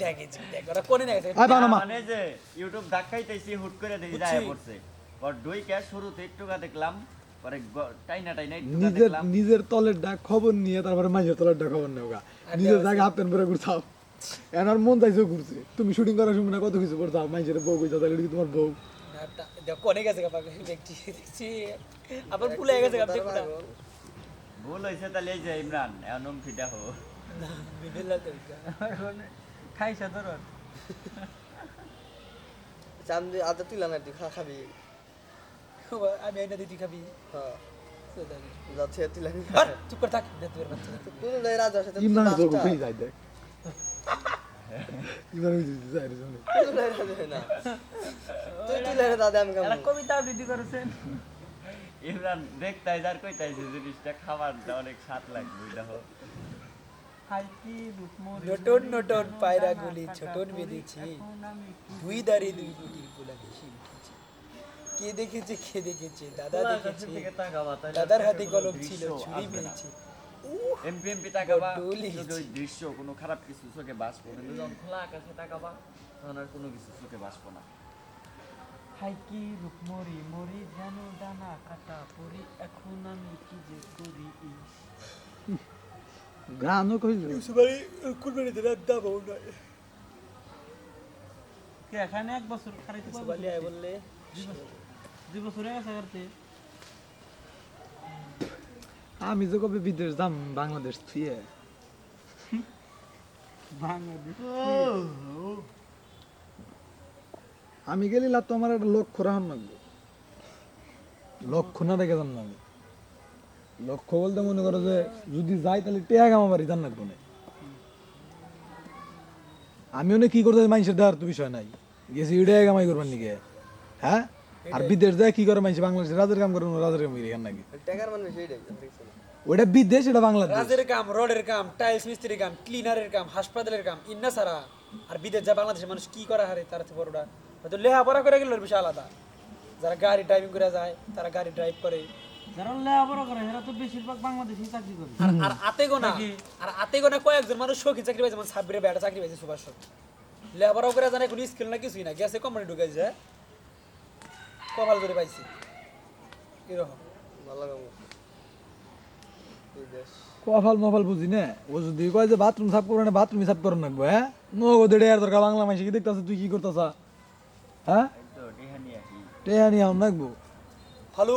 দেখেছি দেখ ওরা কোনে না গেছে আয় বাবা মানে যে ইউটিউব ধাক্কাইতেছি হুট করে দেখি যায় পড়ছে। পর দুই ক্যাশ শুরুতে একটুকা দেখলাম পরে টাইনা টাইনা নিজের নিজের তলের ডাক খবর নিয়ে তারপরে মাঝের তলের ডাক খবর নেও নিজের জায়গা হাফ প্যান্ট পরে ঘুরছাও এনার মন চাইছে ঘুরছে তুমি শুটিং করার সময় না কত কিছু করছাও মাঝের বউ কইছা তাহলে তোমার বউ? দেখ গেছে গা দেখছি দেখছি। আবার ভুলে গেছে গা ভুল হয়েছে তাহলে এই যে ইমরান এখন ফিটা হো। না খাইছে ধরো চামদি আদা তুই লানা তুই খা খাবি। আমি আইনা দিদি খাবি। হ্যাঁ। তো দাদি। যাচ্ছে তুই লানি চুপ করে থাক তোর বাচ্চা কোন যাই রাজা সাথে ইমরান তো কই যায় দেখ। ইমরান কই যায় শুনে কোন রাজা না। তুই তুই লানি দাদা আমি কাম কবিতা আবৃত্তি করেছেন ইমরান দেখতাই যার কইতাইছে জিনিসটা খাবার অনেক স্বাদ লাগবে রূপমরি নটন নটন পায়রা গুলি ছোটন বেঁধেছি। দুই দাঁড়িয়ে দুই গুটির পোলা বেশি উঠেছে কে দেখেছে কে দেখেছে? দাদা দেখেছে। দাদার হাতে কলম ছিল ছুরি। মেরেছে। এমপি এমপি তাকাবা। ওই দৃশ্য কোনো খারাপ কিছু চোখে বাসবো না যখন খোলা আকাশে তাকাবা তখন আর কোনো কিছু চোখে বাসবো না। হাই কি রূপমরি মরি কাটা পরি এখন আমি কি যে করি ইস। গানও কইল। সুবারি কুরবানি দিলে দাবো না কে এখানে এক বছর খারাইতে পারব সুবালি আয় বললে। দুই বছর হয়ে গেছে করতে আমি যে কবে বিদেশ যাম বাংলাদেশ থুয়ে। বাংলাদেশ আমি গেলি লাভ তো আমার একটা লক্ষ্য লাগবে লক্ষ্য না রেখে যান না আমি লক্ষ্য বলতে মনে করো যে যদি যাই তাহলে টেয়া গামা বাড়ি জান লাগবো না। আমি অনেক কি করতে মানুষের দেওয়ার তো বিষয় নাই। গেছি ইটাই কামাই করবার নিকে হ্যাঁ? আর বিদেশ যায় কি করে মানুষ? বাংলাদেশে রাজের কাম করে রাজের কাম করি নাকি? ওটা বিদেশ এটা বাংলাদেশ। রাজের কাম রডের কাম টাইলস মিস্ত্রির কাম ক্লিনারের কাম হাসপাতালের কাম ইন্না সারা আর বিদেশ যা বাংলাদেশের মানুষ কি করা? হারে তার থেকে বড়টা। হয়তো করে গেল বিষয় আলাদা। যারা গাড়ি ড্রাইভিং করে যায় তারা গাড়ি ড্রাইভ করে। যারা লেখাপড়া করে এরা তো বেশিরভাগ বাংলাদেশি চাকরি করে। আর আর আতে গোনা আর আতে গোনা কয়েকজন মানুষ শৌখিন চাকরি পাইছে যেমন সাব্বিরে বেটা চাকরি পাইছে সুভাষ লেহাপড়াও করে জানে কোনো স্কিল না কিছুই না গেছে কোম্পানি ঢুকাইছে কপাল করে পাইছে। এরকম। ভালো কাম তুই দেশ। কফাল মফাল বুঝি না? ও যদি কয় যে বাথরুম সাফ করবে না বাথরুম সাফ করে রাখব হ্যাঁ? নগো দেড়ে আর দরকার বাংলা মাসে কি দেখতেছ তুই কি করতেছ? হ্যাঁ? টেহানি আম রাখব হ্যালো